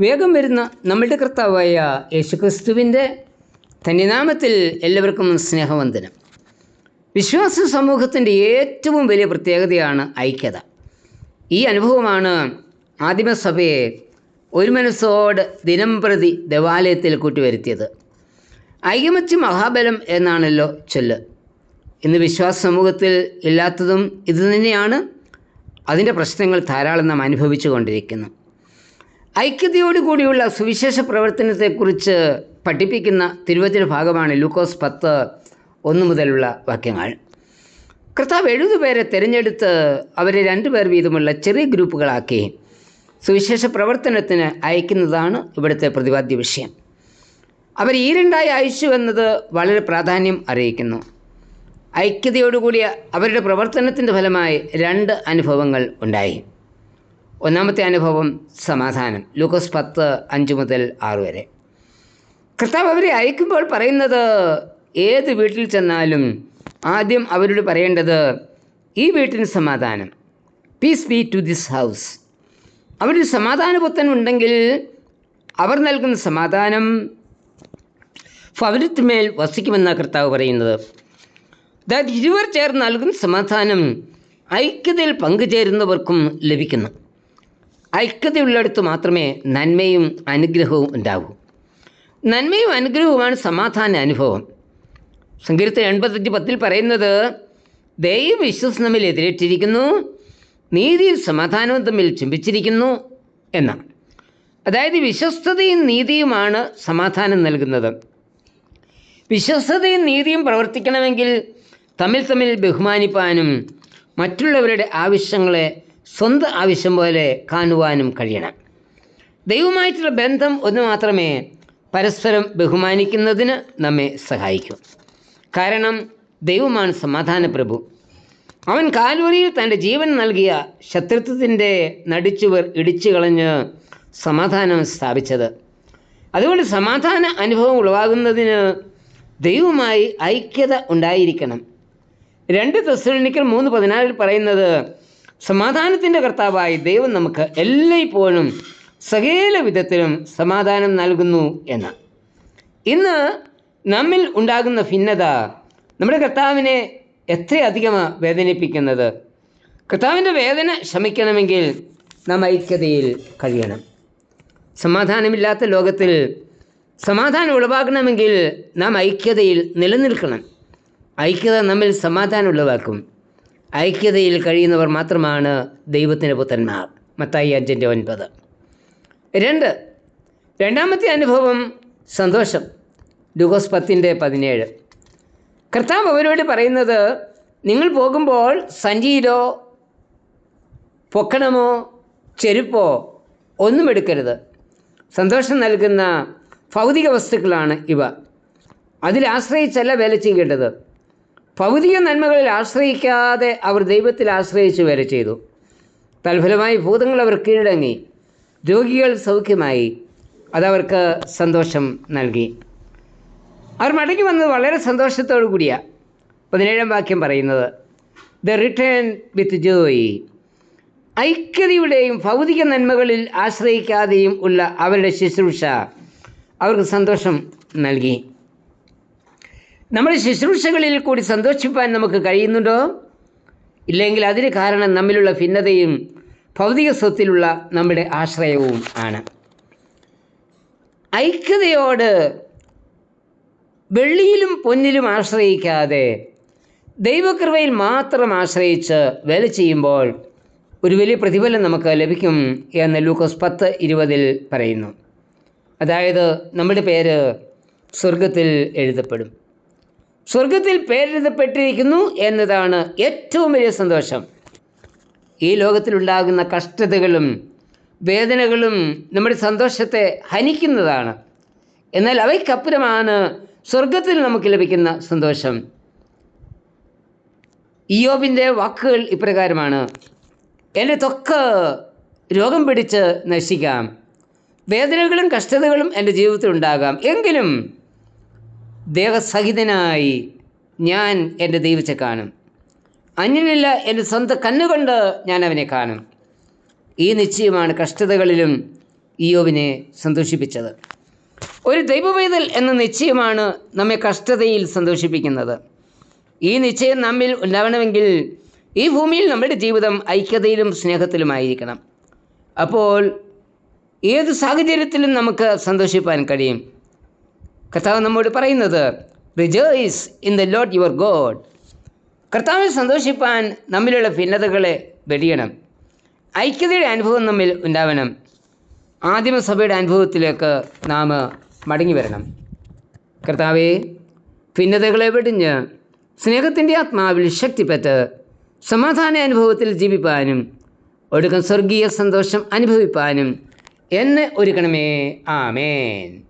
വേഗം വരുന്ന നമ്മളുടെ കർത്താവായ യേശുക്രിസ്തുവിന്റെ ധന്യനാമത്തിൽ എല്ലാവർക്കും സ്നേഹവന്ദനം. വിശ്വാസ സമൂഹത്തിന്റെ ഏറ്റവും വലിയ പ്രത്യേകതയാണ് ഐക്യത. ഈ അനുഭവമാണ് ആദിമസഭയെ ഒരു മനസ്സോട് ദിനം പ്രതി ദേവാലയത്തിൽ കൂട്ടിവരുത്തിയത്. ഐകമത്യ മഹാബലം എന്നാണല്ലോ ചൊല്ല്. ഇന്ന് വിശ്വാസ സമൂഹത്തിൽ ഇല്ലാത്തതും ഇത് തന്നെയാണ് അതിന്റെ പ്രശ്നങ്ങൾ ധാരാളം നാം അനുഭവിച്ചു കൊണ്ടിരിക്കുന്നു. ഐക്യതയോടുകൂടിയുള്ള സുവിശേഷ പ്രവർത്തനത്തെക്കുറിച്ച് പഠിപ്പിക്കുന്ന തിരുവചന ഭാഗമാണ് ലൂക്കോസ് പത്ത് ഒന്ന് മുതലുള്ള വാക്യങ്ങൾ. കർത്താവ് എഴുപത് പേരെ തിരഞ്ഞെടുത്ത് അവരെ രണ്ടുപേർ വീതമുള്ള ചെറിയ ഗ്രൂപ്പുകളാക്കി സുവിശേഷ പ്രവർത്തനത്തിന് അയക്കുന്നതാണ് ഇവിടുത്തെ പ്രതിപാദ്യ വിഷയം. അവർ ഈരണ്ടായി രണ്ടായി അയച്ചു എന്നത് വളരെ പ്രാധാന്യം അറിയിക്കുന്നു. ഐക്യതയോടുകൂടിയ അവരുടെ പ്രവർത്തനത്തിന്റെ ഫലമായി രണ്ട് അനുഭവങ്ങൾ ഉണ്ടായി. ഒന്നാമത്തെ അനുഭവം സമാധാനം. ലൂക്കോസ് പത്ത് അഞ്ച് മുതൽ ആറ് വരെ. കർത്താവ് അവരെ അയക്കുമ്പോൾ പറയുന്നത് ഏത് വീട്ടിൽ ചെന്നാലും ആദ്യം അവരോട് പറയേണ്ടത് ഈ വീട്ടിന് സമാധാനം. Peace be to this house അവരൊരു സമാധാനപുത്തൻ ഉണ്ടെങ്കിൽ അവർ നൽകുന്ന സമാധാനം ഭവനത്തിന്മേൽ വസിക്കുമെന്ന കർത്താവ് പറയുന്നത്. അതായത് ഇരുവർ ചേർന്ന് നൽകുന്ന സമാധാനം ഐക്യതയിൽ പങ്കുചേരുന്നവർക്കും ലഭിക്കുന്നു. ഐക്യതയുള്ളിടത്ത് മാത്രമേ നന്മയും അനുഗ്രഹവും ഉണ്ടാകൂ നന്മയും അനുഗ്രഹവുമാണ് സമാധാന അനുഭവം. സങ്കീർത്ത എൺപത്തഞ്ച് പത്തിൽ പറയുന്നത് ദൈവ വിശ്വസം തമ്മിൽ എതിരേറ്റിരിക്കുന്നു നീതിയും സമാധാനവും തമ്മിൽ ചുംബിച്ചിരിക്കുന്നു എന്നാണ്. അതായത് വിശ്വസ്തതയും നീതിയുമാണ് സമാധാനം നൽകുന്നത്. വിശ്വസ്തതയും നീതിയും പ്രവർത്തിക്കണമെങ്കിൽ തമ്മിൽ തമ്മിൽ ബഹുമാനിപ്പാനും മറ്റുള്ളവരുടെ ആവശ്യങ്ങളെ സ്വന്തം ആവശ്യം പോലെ കാണുവാനും കഴിയണം. ദൈവമായിട്ടുള്ള ബന്ധം ഒന്ന് മാത്രമേ പരസ്പരം ബഹുമാനിക്കുന്നതിന് നമ്മെ സഹായിക്കൂ. കാരണം ദൈവമാണ് സമാധാന പ്രഭു. അവൻ കാൽവറിയിൽ തന്റെ ജീവൻ നൽകിയ ശത്രുത്വത്തിന്റെ നടിച്ചുവർ ഇടിച്ചു കളഞ്ഞ് സമാധാനം സ്ഥാപിച്ചത്. അതുകൊണ്ട് സമാധാന അനുഭവം ഉളവാകുന്നതിന് ദൈവമായി ഐക്യത ഉണ്ടായിരിക്കണം. രണ്ട് തെസ്സലോനിക്കൽ മൂന്ന് പതിനാറിൽ പറയുന്നത് സമാധാനത്തിന്റെ കർത്താവായി ദൈവം നമുക്ക് എല്ലായ്പ്പോഴും സകല വിധത്തിലും സമാധാനം നൽകുന്നു എന്ന്. ഇന്ന് നമ്മിൽ ഉണ്ടാകുന്ന ഭിന്നത നമ്മുടെ കർത്താവിനെ എത്രയധികം വേദനിപ്പിക്കുന്നത്? കർത്താവിന്റെ വേദന ശമിക്കണമെങ്കിൽ നാം ഐക്യതയിൽ കഴിയണം. സമാധാനമില്ലാത്ത ലോകത്തിൽ സമാധാനം ഉളവാക്കണമെങ്കിൽ നാം ഐക്യതയിൽ നിലനിൽക്കണം. ഐക്യത നമ്മിൽ സമാധാനം ഉളവാക്കും. ഐക്യതയിൽ കഴിയുന്നവർ മാത്രമാണ് ദൈവത്തിന്റെ പുത്രന്മാർ. മത്തായി അഞ്ചിന്റെ ഒൻപത്. രണ്ട് രണ്ടാമത്തെ അനുഭവം സന്തോഷം. ഡുഗോസ് പത്തിന്റെ പതിനേഴ്. കർത്താവ് അവരോട് പറയുന്നത് നിങ്ങൾ പോകുമ്പോൾ സഞ്ചിയിലോ പൊക്കണമോ ചെരുപ്പോ ഒന്നും എടുക്കരുത്. സന്തോഷം നൽകുന്ന ഭൗതിക വസ്തുക്കളാണ് ഇവ. അതിൽ ആശ്രയിച്ചല്ല വേല ചെയ്യേണ്ടത്. ഭൗതിക നന്മകളിൽ ആശ്രയിക്കാതെ അവർ ദൈവത്തിൽ ആശ്രയിച്ച് വരെ ചെയ്തു. തൽഫലമായി ഭൂതങ്ങൾ അവർ കീഴടങ്ങി. രോഗികൾ സൗഖ്യമായി. അതവർക്ക് സന്തോഷം നൽകി. അവർ മടങ്ങി വന്നത് വളരെ സന്തോഷത്തോടു കൂടിയാണ് പതിനേഴാം വാക്യം പറയുന്നത് ദ റിട്ടേൺ വിത്ത് ജോയ് ഐക്യതയുടെയും ഭൗതിക നന്മകളിൽ ആശ്രയിക്കാതെയും ഉള്ള അവരുടെ ശുശ്രൂഷ അവർക്ക് സന്തോഷം നൽകി. നമ്മുടെ ശുശ്രൂഷകളിൽ കൂടി സന്തോഷിപ്പാൻ നമുക്ക് കഴിയുന്നുണ്ടോ? ഇല്ലെങ്കിൽ അതിന് കാരണം നമ്മിലുള്ള ഭിന്നതയും ഭൗതിക സ്വത്തിലുള്ള നമ്മുടെ ആശ്രയവും ആണ്. ഐക്യതയോട് വെള്ളിയിലും പൊന്നിലും ആശ്രയിക്കാതെ ദൈവകൃപയിൽ മാത്രം ആശ്രയിച്ച് വേല ചെയ്യുമ്പോൾ ഒരു വലിയ പ്രതിഫലം നമുക്ക് ലഭിക്കും എന്ന് ലൂക്കോസ് പത്ത് ഇരുപതിൽ പറയുന്നു. അതായത് നമ്മുടെ പേര് സ്വർഗത്തിൽ എഴുതപ്പെടും. സ്വർഗത്തിൽ പേരെഴുതപ്പെട്ടിരിക്കുന്നു എന്നതാണ് ഏറ്റവും വലിയ സന്തോഷം. ഈ ലോകത്തിലുണ്ടാകുന്ന കഷ്ടതകളും വേദനകളും നമ്മുടെ സന്തോഷത്തെ ഹനിക്കുന്നതാണ്. എന്നാൽ അവയ്ക്കപ്പുറമാണ് സ്വർഗത്തിൽ നമുക്ക് ലഭിക്കുന്ന സന്തോഷം. ഇയോബിന്റെ വാക്കുകൾ ഇപ്രകാരമാണ് എന്റെ തൊക്ക് രോഗം പിടിച്ച് നശിക്കാം. വേദനകളും കഷ്ടതകളും എന്റെ ജീവിതത്തിൽ ഉണ്ടാകാം എങ്കിലും ദേഹസഹിതനായി ഞാൻ എന്റെ ദൈവത്തെ കാണും. അന്യനില്ല എന്റെ സ്വന്തം കണ്ണുകൊണ്ട് ഞാൻ അവനെ കാണും. ഈ നിശ്ചയമാണ് കഷ്ടതകളിലും ഇയോവിനെ സന്തോഷിപ്പിച്ചത്. ഒരു ദൈവവേദൽ എന്ന നിശ്ചയമാണ് നമ്മെ കഷ്ടതയിൽ സന്തോഷിപ്പിക്കുന്നത്. ഈ നിശ്ചയം നമ്മിൽ ഉണ്ടാവണമെങ്കിൽ ഈ ഭൂമിയിൽ നമ്മുടെ ജീവിതം ഐക്യതയിലും സ്നേഹത്തിലുമായിരിക്കണം. അപ്പോൾ ഏത് സാഹചര്യത്തിലും നമുക്ക് സന്തോഷിപ്പാൻ കഴിയും? കർത്താവ് നമ്മോട് പറയുന്നത് rejoice in the Lord your God കർത്താവിൽ സന്തോഷിപ്പാൻ നമ്മിലുള്ള ഭിന്നതകളെ വെടിയണം. ഐക്യതയുടെ അനുഭവം നമ്മിൽ ഉണ്ടാവണം. ആദിമസഭയുടെ അനുഭവത്തിലേക്ക് നാം മടങ്ങി വരണം. കർത്താവെ ഭിന്നതകളെ വെടിഞ്ഞ് സ്നേഹത്തിന്റെ ആത്മാവിൽ ശക്തിപ്പെട്ട് സമാധാന അനുഭവത്തിൽ ജീവിപ്പാനും ഒടുക്കം സ്വർഗീയ സന്തോഷം അനുഭവിപ്പാനും എന്നെ ഒരുക്കണമേ. ആമേൻ.